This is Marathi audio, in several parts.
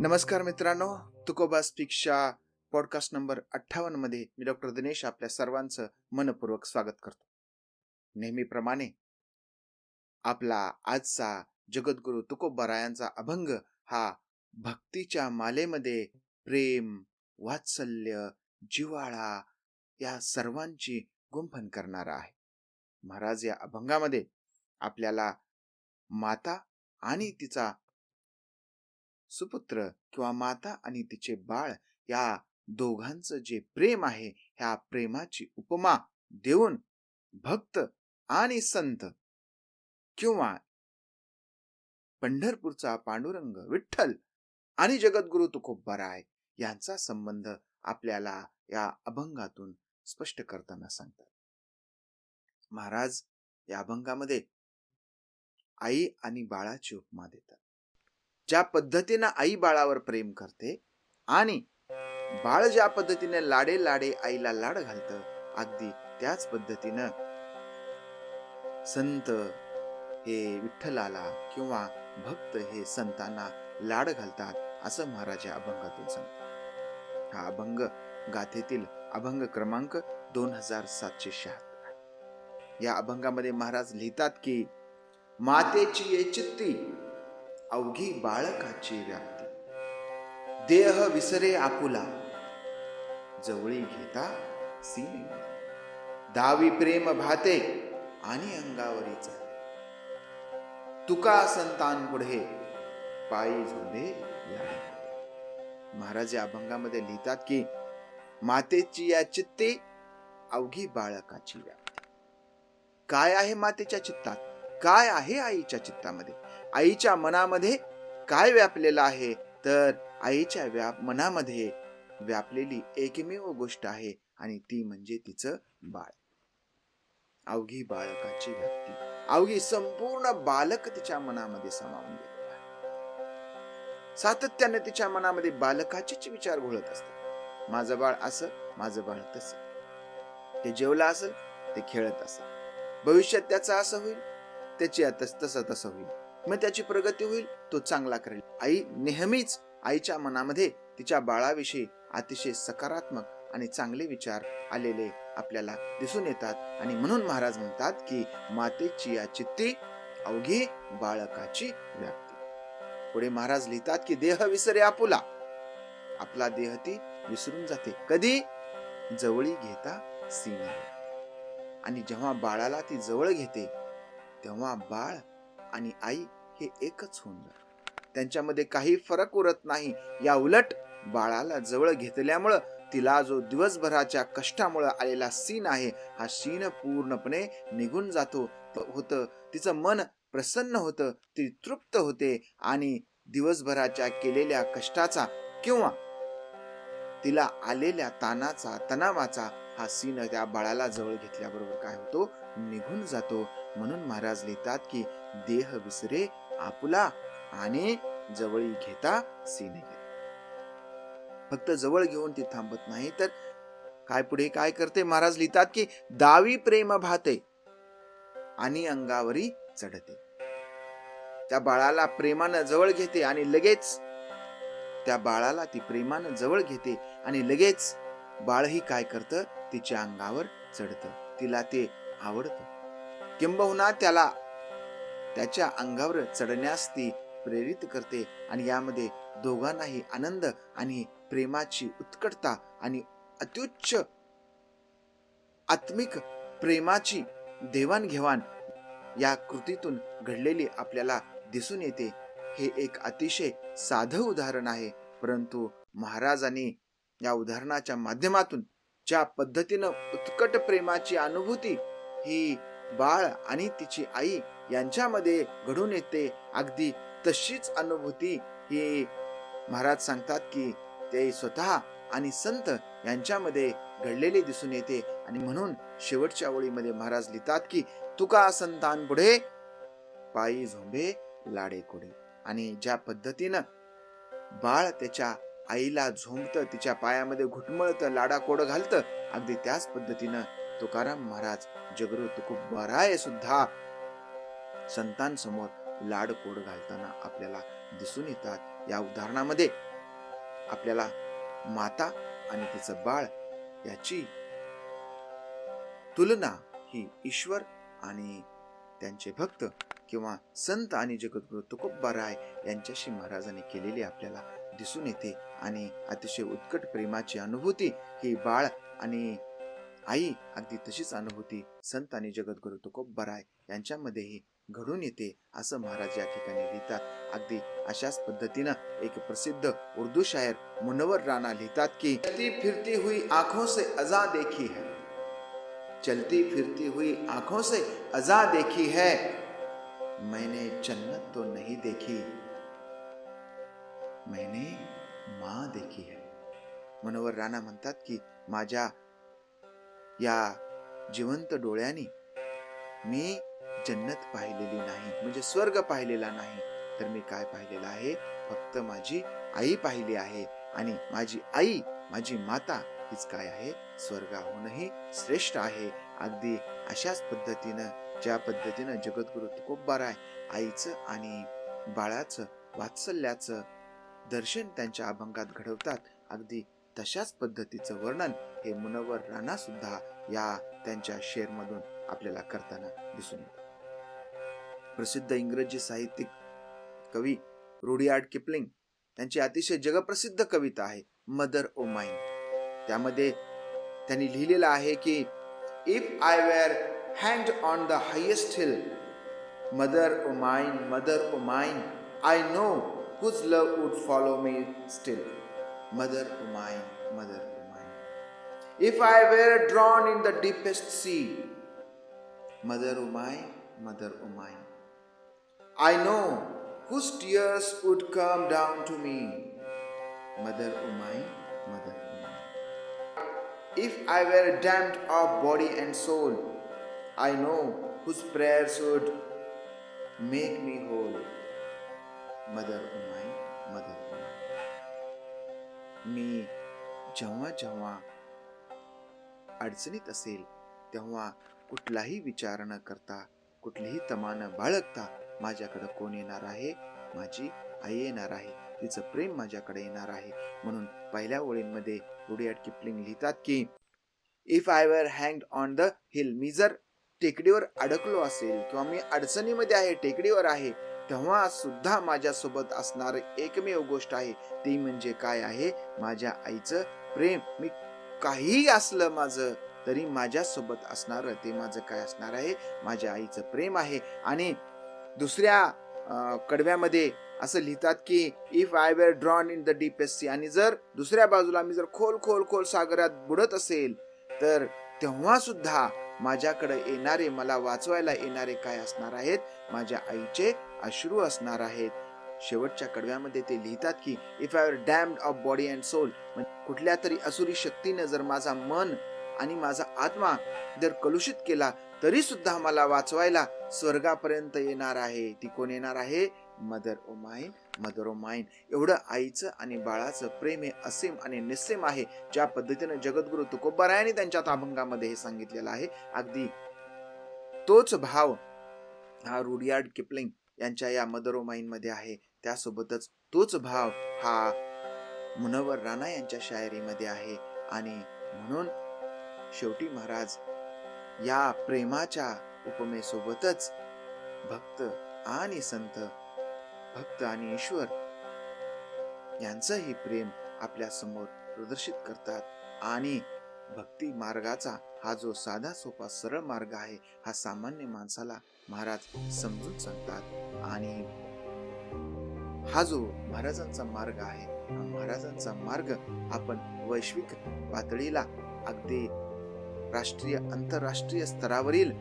नमस्कार मित्रांनो तुकोबा स्पीकच्या पॉडकास्ट नंबर अठ्ठावन्नमध्ये मी डॉक्टर दिनेश आपल्या सर्वांचं मनपूर्वक स्वागत करतो. नेहमीप्रमाणे आपला आजचा जगद्गुरु तुकोबारायांचा अभंग हा भक्तीच्या मालेमध्ये प्रेम वात्सल्य जिव्हाळा या सर्वांची गुंफन करणारा आहे. महाराज या अभंगामध्ये आपल्याला माता आणि तिचा सुपुत्र किंवा माता आणि तिचे बाळ या दोघांचं जे प्रेम आहे ह्या प्रेमाची उपमा देऊन भक्त आणि संत किंवा पंढरपूरचा पांडुरंग विठ्ठल आणि जगद्गुरु तुकोबाराय यांचा संबंध आपल्याला या अभंगातून स्पष्ट करताना सांगतात. महाराज या अभंगामध्ये आई आणि बाळाची उपमा देतात. ज्या पद्धतीनं आई बाळावर प्रेम करते आणि बाळ ज्या पद्धतीने लाडे लाडे आईला लाड घालत अगदी त्याच पद्धतीनं संत हे विठ्ठलाला किंवा भक्त हे संतांना लाड घालतात असं महाराज या अभंगातून सांगतात. हा अभंग गाथेतील अभंग क्रमांक दोन हजार सातशे शहात्तर या अभंगामध्ये महाराज लिहितात की मातेची ये चित्ती अवघी बाळकाची व्याप्ती. देह विसरे आपुला. जवळी घेता सीने. दावी प्रेम भाते आणि अंगावरीचा तुका संतान पुढे पायी झोंबे महाराज या अभंगामध्ये लिहितात की मातेची या चित्ते अवघी बाळकाची व्याप्ती. काय आहे मातेच्या चित्तात? काय आहे आईच्या चित्तामध्ये? आईच्या मनामध्ये काय व्यापलेलं आहे? तर आईच्या व्याप मनामध्ये व्यापलेली एकमेव गोष्ट आहे आणि ती म्हणजे तिचं बाळ. अवघी बाळकाची व्याप्ती अवघी संपूर्ण बालक तिच्या मनामध्ये सामावून सातत्याने तिच्या मनामध्ये बालकाचेच विचार घोळत असतात. माझं बाळ असं माझं बाळ तस. ते जेवलं असेल ते खेळत असेल भविष्यात त्याचं असं होईल त्याची तसं तसं होईल. मग त्याची प्रगती होईल तो चांगला करेल. आई नेहमीच आईच्या मनामध्ये तिच्या बाळाविषयी अतिशय सकारात्मक आणि चांगले विचार आलेले आपल्याला दिसून येतात. आणि म्हणून महाराज म्हणतात की मातेची या चित्ती अवघी बाळकाची व्याप्ती. पुढे महाराज लिहितात की देह विसरे आपुला. आपला देह ती विसरून जाते. कधी? जवळी घेता सीमा. आणि जेव्हा बाळाला ती जवळ घेते तेव्हा बाळ आणि आई हे एकच होऊन जात त्यांच्यामध्ये काही फरक उरत नाही. या उलट बाळाला जवळ घेतल्यामुळं तिला जो दिवसभराच्या कष्टामुळे आलेला सीन आहे हा सीन पूर्णपणे निघून जातो. होत तिचं मन प्रसन्न होतं ती तृप्त होते आणि दिवसभराच्या केलेल्या कष्टाचा किंवा तिला आलेल्या तानाचा तणावाचा हा सीन त्या बाळाला जवळ घेतल्याबरोबर काय होतो? निघून जातो. म्हणून महाराज लिहितात की देह विसरे आपुला आणि जवळी घेता सीने घेत. फक्त जवळ घेऊन ती थांबत नाही तर काय पुढे काय करते? महाराज लिहितात की दावी प्रेम भाते आणि अंगावरी चढते. त्या बाळाला प्रेमानं जवळ घेते आणि लगेच त्या बाळाला ती प्रेमानं जवळ घेते आणि लगेच बाळही काय करतं? तिच्या अंगावर चढतं. तिला ते आवडतं. किंबहुना त्याला त्याच्या अंगावर चढण्यास ती प्रेरित करते आणि यामध्ये दोघांनाही आनंद आणि प्रेमाची उत्कटता आणि अत्युच्च आत्मिक प्रेमाची देवाणघेवाण या कृतीतून घडलेली आपल्याला दिसून येते. हे एक अतिशय साधं उदाहरण आहे. परंतु महाराजांनी या उदाहरणाच्या माध्यमातून ज्या पद्धतीनं उत्कट प्रेमाची अनुभूती ही बाळ आणि तिची आई यांच्यामध्ये घडून येते. अगदी तशीच अनुभूती ही महाराज सांगतात की ते स्वतः आणि संत यांच्यामध्ये घडलेले दिसून येते. आणि म्हणून शेवटच्या ओळीमध्ये महाराज लिहितात की तुका संतान पुढे पायी झोंबे लाडे कोडे. आणि ज्या पद्धतीनं बाळ त्याच्या आईला झोंबत तिच्या पायामध्ये घुटमळत लाडा कोड घालत अगदी त्याच पद्धतीनं तुकाराम महाराज जगरू तुकुबाराय सुद्धा संतांसमोर लाड कोड घालताना आपल्याला दिसून येतात. या उदाहरणामध्ये आपल्याला माता आणि तिचं बाळ याची तुलना ही ईश्वर आणि त्यांचे भक्त किंवा संत आणि जगद्गुरु तुकोबा राय यांच्याशी महाराजांनी केलेली आपल्याला दिसून येते. आणि अतिशय उत्कट प्रेमाची अनुभूती ही बाळ आणि आई अगदी तशीच अनुभूती संत आणि जगद्गुरु तुकोबा राय यांच्यामध्येही घडून येते, असं महाराज या ठिकाणी लिहितात. अगदी अशाच पद्धतीनं एक प्रसिद्ध उर्दू शायर मुनवर राणा लिहितात की, चलती फिरती हुई आँखों से अजा देखी है. चलती फिरती हुई आँखों से अजा देखी है। मैंने जन्नत तो नहीं देखी। मैंने माँ देखी है. मनोहर राणा म्हणतात की, माझ्या या जिवंत डोळ्यांनी मी जन्नत पाहिलेली नाही म्हणजे स्वर्ग पाहिलेला नाही तर मी काय पाहिलेलं आहे? फक्त माझी आई पाहिली आहे आणि माझी आई माझी माता हीच काय आहे? स्वर्गाहूनही श्रेष्ठ आहे. अगदी अशाच पद्धतीनं ज्या पद्धतीनं जगद्गुरु तुकोबाराय आईचं आणि बाळाचं वात्सल्याचं दर्शन त्यांच्या अभंगात घडवतात. अगदी तशाच पद्धतीचं वर्णन हे मुनवर राणा सुद्धा या त्यांच्या शेरमधून आपल्याला करताना दिसून येतं. प्रसिद्ध इंग्रजी साहित्यिक कवी रुडियार्ड किपलिंग त्यांची अतिशय जगप्रसिद्ध कविता आहे मदर ओ माइन त्यामध्ये त्यांनी लिहिलेलं आहे की if I were hand on the highest hill mother o mine mother o mine I know whose love would follow me still. Mother Umai, mother Umai. If I were drawn in the deepest sea, Mother Umai, mother Umai. I know whose tears would come down to me, Mother Umai, mother Umai. If I were damned of body and soul, I know whose prayers would make me whole, Mother Umai, mother Umai. मी जेव्हा जेव्हा अडचणीत असेल तेव्हा कुठलाही विचार न करता कुठलीही तमा न बाळगता माझ्याकडे कोण येणार आहे? माझी आई येणार आहे. तिचं प्रेम माझ्याकडे येणार आहे. म्हणून पहिल्या ओळींमध्ये रुडियार्ड किपलिंग लिहितात की if I were hang on the hill मी जर टेकडीवर अडकलो असेल किंवा मी अडचणीमध्ये आहे टेकडीवर आहे तेव्हा सुद्धा माझ्यासोबत असणार एकमेव गोष्ट आहे. ती म्हणजे काय आहे? माझ्या आईचं प्रेम. मी काहीही असलं माझं तरी माझ्यासोबत असणार ते माझं काय असणार आहे? माझ्या आईचं प्रेम आहे. आणि दुसऱ्या कडव्यामध्ये असं लिहितात की if I were drowned in the deepest sea आणि जर दुसऱ्या बाजूला मी जर खोल खोल खोल सागरात बुडत असेल तर तेव्हा सुद्धा माझ्याकडे येणारे मला वाचवायला येणारे काय असणार आहेत? माझ्या आईचे अश्रू असणार आहेत. शेवटच्या कडव्यामध्ये ते लिहितात की if I damned of body and soul कुठल्या तरी असुरी शक्तीने जर माझा मन आणि माझा आत्मा जर कलुषित केला तरी सुद्धा मला वाचवायला स्वर्गापर्यंत येणार आहे. ती कोण येणार आहे? Mother o mine mother of mind एवढं आईचं आणि बाळाचं प्रेम हे असीम आणि निस्सीम आहे ज्या पद्धतीने जगद्गुरु तुकोबारायांनी त्यांच्या ताभंगामध्ये हे सांगितलेलं आहे. अगदी तोच भाव हा रुडियार्ड किपलिंग यांच्या या मदर ऑफ माइनमध्ये आहे. त्यासोबतच तोच भाव हा मुनवर राणा यांच्या शायरीमध्ये आहे. आणि म्हणून शेवटी महाराज या प्रेमाच्या उपमेसोबतच भक्त आणि संत भक्त आणि ईश्वर यांचंही प्रेम आपल्यासमोर प्रदर्शित करतात. आणि भक्ती मार्गाचा हा जो साधा सोपा सरळ मार्ग आहे हा सामान्य माणसाला महाराज समजून सांगतात. आणि हा जो महाराजांचा मार्ग आहे हा महाराजांचा मार्ग आपण वैश्विक पातळीला अगदी राष्ट्रीय आंतरराष्ट्रीय स्तरावरील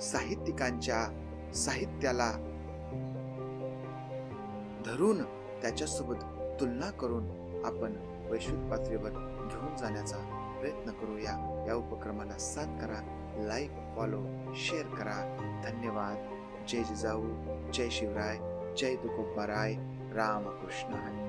साहित्यिकांच्या साहित्याला धरून त्याच्यासोबत तुलना करून आपण वैश्विक पातळीवर घेऊन जाण्याचा प्रयत्न करूया. या उपक्रमाला साथ करा लाईक फॉलो शेअर करा. धन्यवाद. जय जिजाऊ. जय शिवराय. जय तुकोबाराय रामकृष्ण हरी